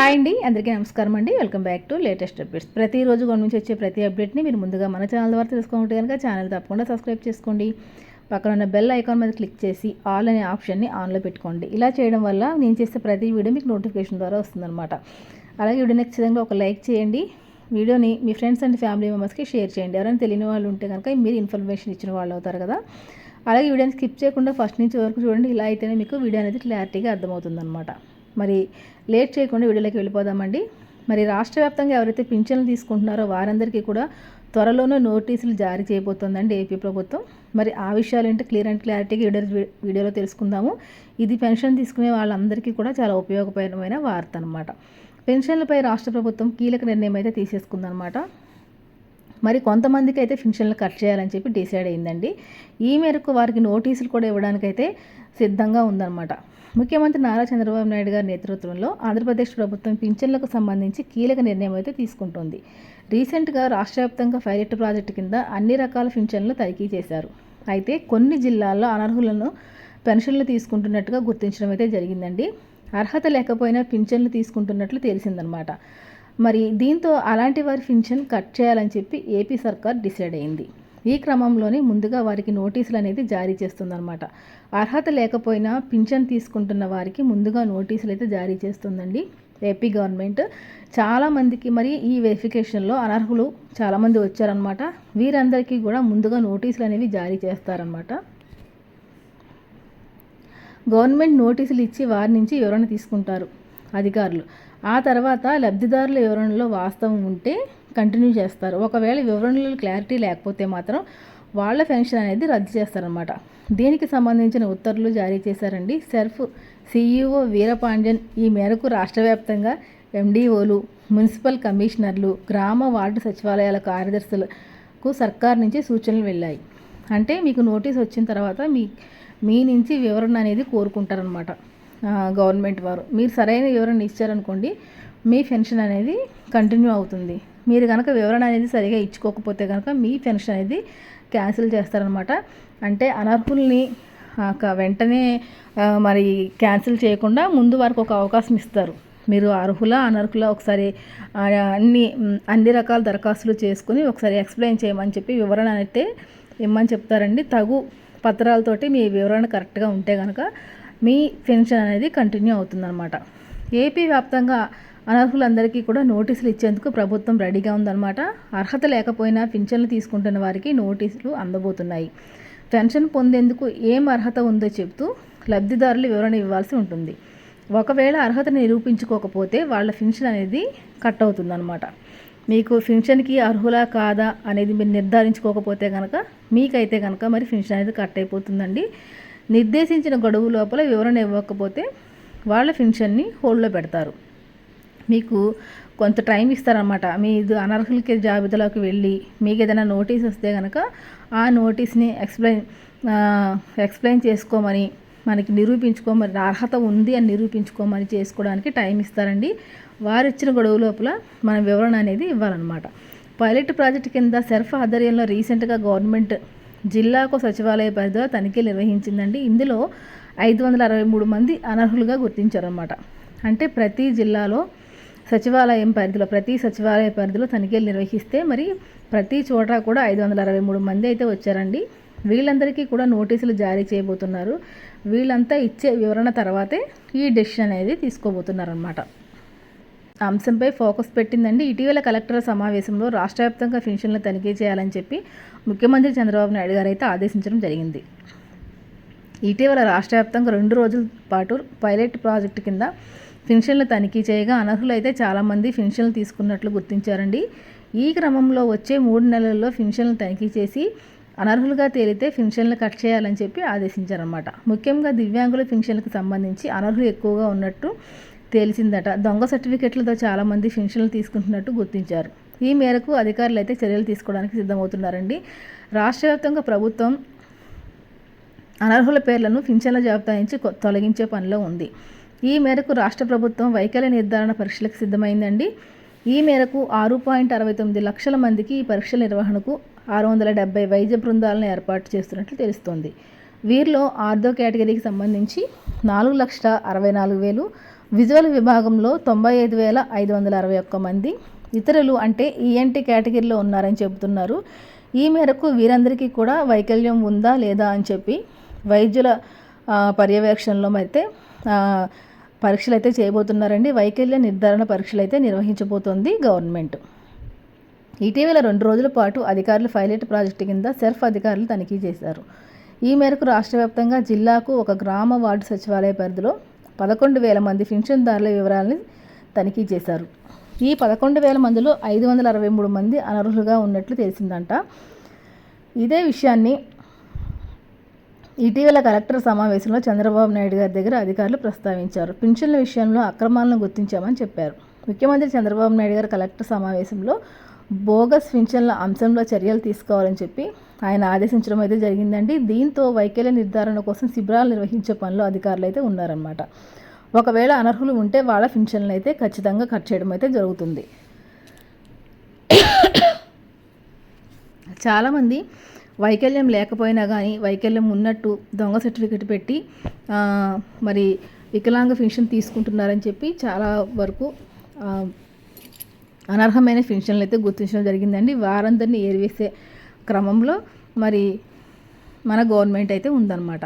Hi అండి అందరికీ నమస్కారం అండి. Welcome back to latest updates. ప్రతిరోజు గవర్నమెంట్ నుంచి వచ్చే ప్రతి అప్డేట్ని మీరు ముందుగా మన ఛానల్ ద్వారా తెలుసుకుంటే కనుక ఛానల్ తప్పకుండా సబ్స్క్రైబ్ చేసుకోండి. పక్కన ఉన్న బెల్ ఐకాన్ మీద క్లిక్ చేసి ఆల్ అనే ఆప్షన్ని ఆన్లో పెట్టుకోండి. ఇలా చేయడం వల్ల నేను చేసే ప్రతి వీడియో మీకు నోటిఫికేషన్ ద్వారా వస్తుందన్నమాట. అలాగే వీడియో ఖచ్చితంగా ఒక లైక్ చేయండి. వీడియోని మీ ఫ్రెండ్స్ అండ్ ఫ్యామిలీ మెంబర్స్కి షేర్ చేయండి. ఎవరైనా తెలియని వాళ్ళు ఉంటే కనుక మీరు ఇన్ఫర్మేషన్ ఇచ్చిన వాళ్ళు అవుతారు కదా. అలాగే వీడియోని స్కిప్ చేయకుండా ఫస్ట్ నుంచి వరకు చూడండి. ఇలా అయితేనే మీకు వీడియో అనేది క్లారిటీగా అర్థమవుతుందన్నమాట. మరి లేట్ చేయకుండా వీడియోలోకి వెళ్ళిపోదామండి. మరి రాష్ట్ర వ్యాప్తంగా ఎవరైతే పింఛన్లు తీసుకుంటున్నారో వారందరికీ కూడా త్వరలోనే నోటీసులు జారీ చేయబోతోందండి ఏపీ ప్రభుత్వం. మరి ఆ విషయాలు ఏంటి? క్లియర్ అండ్ క్లారిటీగా వీడియో వీడియోలో తెలుసుకుందాము. ఇది పెన్షన్ తీసుకునే వాళ్ళందరికీ కూడా చాలా ఉపయోగకరమైన వార్త అనమాట పెన్షన్లపై రాష్ట్ర ప్రభుత్వం కీలక నిర్ణయం అయితే తీసేసుకుందనమాట మరి కొంతమందికి అయితే పెన్షన్లు కట్ చేయాలని చెప్పి డిసైడ్ అయిందండి. ఈ మేరకు వారికి నోటీసులు కూడా ఇవ్వడానికైతే సిద్ధంగా ఉందన్నమాట. ముఖ్యమంత్రి నారా చంద్రబాబు నాయుడు గారి నేతృత్వంలో ఆంధ్రప్రదేశ్ ప్రభుత్వం పింఛన్లకు సంబంధించి కీలక నిర్ణయం అయితే తీసుకుంటోంది. రీసెంట్గా రాష్ట్ర వ్యాప్తంగా పైలట్ ప్రాజెక్టు కింద అన్ని రకాల పింఛన్లు తనిఖీ చేశారు. అయితే కొన్ని జిల్లాల్లో అనర్హులను పెన్షన్లు తీసుకుంటున్నట్టుగా గుర్తించడం అయితే జరిగిందండి. అర్హత లేకపోయినా పింఛన్లు తీసుకుంటున్నట్లు తెలిసిందనమాట మరి దీంతో అలాంటి వారి పింఛన్ కట్ చేయాలని చెప్పి ఏపీ సర్కార్ డిసైడ్ అయింది. ఈ క్రమంలోనే ముందుగా వారికి నోటీసులు అనేది జారీ చేస్తుందన్నమాట. అర్హత లేకపోయినా పింఛన్ తీసుకుంటున్న వారికి ముందుగా నోటీసులు అయితే జారీ చేస్తుందండి ఏపీ గవర్నమెంట్. చాలామందికి మరి ఈ వెరిఫికేషన్లో అనర్హులు చాలామంది వచ్చారనమాట వీరందరికీ కూడా ముందుగా నోటీసులు అనేవి జారీ చేస్తారనమాట గవర్నమెంట్ నోటీసులు ఇచ్చి వారి నుంచి వివరణ తీసుకుంటారు. అధికారులు. ఆ తర్వాత లబ్ధిదారుల వివరణలో వాస్తవం ఉంటే కంటిన్యూ చేస్తారు. ఒకవేళ వివరణలో క్లారిటీ లేకపోతే మాత్రం వాళ్ళ పెన్షన్ అనేది రద్దు చేస్తారనమాట దీనికి సంబంధించిన ఉత్తర్వులు జారీ చేశారండి. సెర్ఫ్ సీఈఓ వీరపాండ్యన్ ఈ మేరకు రాష్ట్ర వ్యాప్తంగా ఎండిఓలు మున్సిపల్ కమిషనర్లు గ్రామ వార్డు సచివాలయాల కార్యదర్శులకు సర్కార్ నుంచి సూచనలు వెళ్ళాయి. అంటే మీకు నోటీస్ వచ్చిన తర్వాత మీ మీ నుంచి వివరణ అనేది కోరుకుంటారనమాట గవర్నమెంట్ వారు. మీరు సరైన వివరణ ఇచ్చారనుకోండి మీ పెన్షన్ అనేది కంటిన్యూ అవుతుంది. మీరు కనుక వివరణ అనేది సరిగా ఇచ్చుకోకపోతే కనుక మీ పెన్షన్ అనేది క్యాన్సిల్ చేస్తారనమాట. అంటే అనర్హుల్ని వెంటనే మరి క్యాన్సిల్ చేయకుండా ముందు వారికి ఒక అవకాశం ఇస్తారు. మీరు అర్హుల అనర్హుల ఒకసారి అన్ని అన్ని రకాల దరఖాస్తులు చేసుకుని ఒకసారి ఎక్స్ప్లెయిన్ చేయమని చెప్పి వివరణ అయితే ఇమ్మని చెప్తారండి. తగు పత్రాలతోటి మీ వివరణ కరెక్ట్గా ఉంటే కనుక మీ పెన్షన్ అనేది కంటిన్యూ అవుతుందన్నమాట. ఏపీ వ్యాప్తంగా అనర్హులందరికీ కూడా నోటీసులు ఇచ్చేందుకు ప్రభుత్వం రెడీగా ఉందన్నమాట. అర్హత లేకపోయినా పింఛన్లు తీసుకుంటున్న వారికి నోటీసులు అందబోతున్నాయి. పెన్షన్ పొందేందుకు ఏం అర్హత ఉందో చెబుతూ లబ్ధిదారులు వివరణ ఇవ్వాల్సి ఉంటుంది. ఒకవేళ అర్హత నిరూపించుకోకపోతే వాళ్ళ పెన్షన్ అనేది కట్ అవుతుందన్నమాట. మీకు పెన్షన్కి అర్హులా కాదా అనేది మీరు నిర్ధారించుకోకపోతే కనుక మీకైతే కనుక మరి పెన్షన్ అనేది కట్ అయిపోతుందండి. నిర్దేశించిన గడువు లోపల వివరణ ఇవ్వకపోతే వాళ్ళ పెన్షన్ని హోల్డ్లో పెడతారు. మీకు కొంత టైం ఇస్తారనమాట మీ ఇది అనర్హులకి జాబితాలోకి వెళ్ళి మీకు ఏదైనా నోటీస్ వస్తే కనుక ఆ నోటీస్ని ఎక్స్ప్లెయిన్ ఎక్స్ప్లెయిన్ చేసుకోమని మనకి నిరూపించుకోమని అర్హత ఉంది అని నిరూపించుకోమని చేసుకోవడానికి టైం ఇస్తారండి. వారు ఇచ్చిన గొడవ లోపల మన వివరణ అనేది ఇవ్వాలన్నమాట. పైలట్ ప్రాజెక్ట్ కింద సెర్ఫ్ ఆధ్వర్యంలో రీసెంట్గా గవర్నమెంట్ జిల్లాకు సచివాలయ పరిధిలో తనిఖీలు నిర్వహించిందండి. ఇందులో ఐదు వందల అరవై మూడు మంది అనర్హులుగా గుర్తించారన్నమాట. అంటే ప్రతి జిల్లాలో సచివాలయం పరిధిలో ప్రతి సచివాలయ పరిధిలో తనిఖీలు నిర్వహిస్తే మరి ప్రతి చోట కూడా ఐదు వందల అరవై మూడు మంది అయితే వచ్చారండి. వీళ్ళందరికీ కూడా నోటీసులు జారీ చేయబోతున్నారు. వీళ్ళంతా ఇచ్చే వివరణ తర్వాతే ఈ డెసిషన్ అనేది తీసుకోబోతున్నారనమాట అంశంపై ఫోకస్ పెట్టిందండి. ఇటీవల కలెక్టర్ సమావేశంలో రాష్ట్ర వ్యాప్తంగా పెన్షన్లు తనిఖీ చేయాలని చెప్పి ముఖ్యమంత్రి చంద్రబాబు నాయుడు గారు అయితే ఆదేశించడం జరిగింది. ఇటీవల రాష్ట్ర వ్యాప్తంగా రెండు రోజుల పాటు పైలట్ ప్రాజెక్టు కింద పెన్షన్లు తనిఖీ చేయగా అనర్హులు అయితే చాలామంది పెన్షన్లు తీసుకున్నట్లు గుర్తించారండి. ఈ క్రమంలో వచ్చే మూడు నెలల్లో పెన్షన్లు తనిఖీ చేసి అనర్హులుగా తేలితే పెన్షన్లు కట్ చేయాలని చెప్పి ఆదేశించారన్నమాట. ముఖ్యంగా దివ్యాంగుల పెన్షన్లకు సంబంధించి అనర్హులు ఎక్కువగా ఉన్నట్టు తేల్చిందట దొంగ సర్టిఫికెట్లతో చాలామంది పెన్షన్లు తీసుకుంటున్నట్టు గుర్తించారు. ఈ మేరకు అధికారులు అయితే చర్యలు తీసుకోవడానికి సిద్ధమవుతున్నారండి. రాష్ట్ర వ్యాప్తంగా ప్రభుత్వం అనర్హుల పేర్లను పింఛన్ల జాబితా నుంచి తొలగించే పనిలో ఉంది. ఈ మేరకు రాష్ట్ర ప్రభుత్వం వైకల్య నిర్ధారణ పరీక్షలకు సిద్ధమైందండి. ఈ మేరకు ఆరు పాయింట్ అరవై తొమ్మిది లక్షల మందికి ఈ పరీక్షల నిర్వహణకు ఆరు వందల డెబ్బై వైద్య బృందాలను ఏర్పాటు చేస్తున్నట్లు తెలుస్తోంది. వీరిలో ఆర్థో కేటగిరీకి సంబంధించి నాలుగు లక్షల అరవై నాలుగు వేలు విజువల్ విభాగంలో తొంభై ఐదు వేల ఐదు వందల అరవై ఒక్క మంది ఇతరులు అంటే ఈఎన్టీ కేటగిరీలో ఉన్నారని చెబుతున్నారు. ఈ మేరకు వీరందరికీ కూడా వైకల్యం ఉందా లేదా అని చెప్పి వైద్యుల పర్యవేక్షణలో అయితే పరీక్షలు అయితే చేయబోతున్నారండి. వైకల్య నిర్ధారణ పరీక్షలు అయితే నిర్వహించబోతోంది గవర్నమెంట్. ఇటీవల రెండు రోజుల పాటు అధికారులు పైలట్ ప్రాజెక్టు కింద సెర్ఫ్ అధికారులు తనిఖీ చేశారు. ఈ మేరకు రాష్ట్ర వ్యాప్తంగా జిల్లాకు ఒక గ్రామ వార్డు సచివాలయ పరిధిలో పదకొండు వేల మంది పింఛన్దారుల వివరాలను తనిఖీ చేశారు. ఈ పదకొండు వేల మందిలో ఐదు వందల అరవై మూడు మంది అనర్హులుగా ఉన్నట్లు తెలిసిందంట. ఇదే విషయాన్ని ఇటీవల కలెక్టర్ సమావేశంలో చంద్రబాబు నాయుడు గారి దగ్గర అధికారులు ప్రస్తావించారు. పింఛన్ల విషయంలో అక్రమాలను గుర్తించామని చెప్పారు. ముఖ్యమంత్రి చంద్రబాబు నాయుడు గారు కలెక్టర్ సమావేశంలో బోగస్ పింఛన్ల అంశంలో చర్యలు తీసుకోవాలని చెప్పి ఆయన ఆదేశించడం అయితే జరిగిందండి. దీంతో వైకల్య నిర్ధారణ కోసం శిబిరాలు నిర్వహించే పనిలో అధికారులు అయితే ఉన్నారన్నమాట. ఒకవేళ అనర్హులు ఉంటే వాళ్ళ పింఛన్లు అయితే ఖచ్చితంగా కట్ చేయడం అయితే జరుగుతుంది. చాలామంది వైకల్యం లేకపోయినా కానీ వైకల్యం ఉన్నట్టు దొంగ సర్టిఫికెట్ పెట్టి మరి వికలాంగ పెన్షన్ తీసుకుంటున్నారని చెప్పి చాలా వరకు అనర్హమైన పెన్షన్లు అయితే గుర్తించడం జరిగిందండి. వారందరినీ ఏరివేసే క్రమంలో మరి మన గవర్నమెంట్ అయితే ఉందన్నమాట.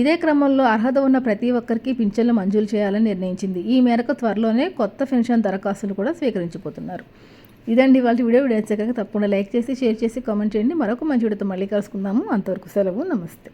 ఇదే క్రమంలో అర్హత ఉన్న ప్రతి ఒక్కరికి పింఛన్లు మంజూరు చేయాలని నిర్ణయించింది. ఈ మేరకు త్వరలోనే కొత్త పెన్షన్ దరఖాస్తులు కూడా స్వీకరించిపోతున్నారు ఇదండి వాళ్ళ వీడియో. వీడియో వచ్చాక తప్పకుండా లైక్ చేసి షేర్ చేసి కామెంట్ చేయండి. మరొక మంచి వీడియోతో మళ్ళీ కలుసుకుందాము. అంతవరకు సెలవు. నమస్తే.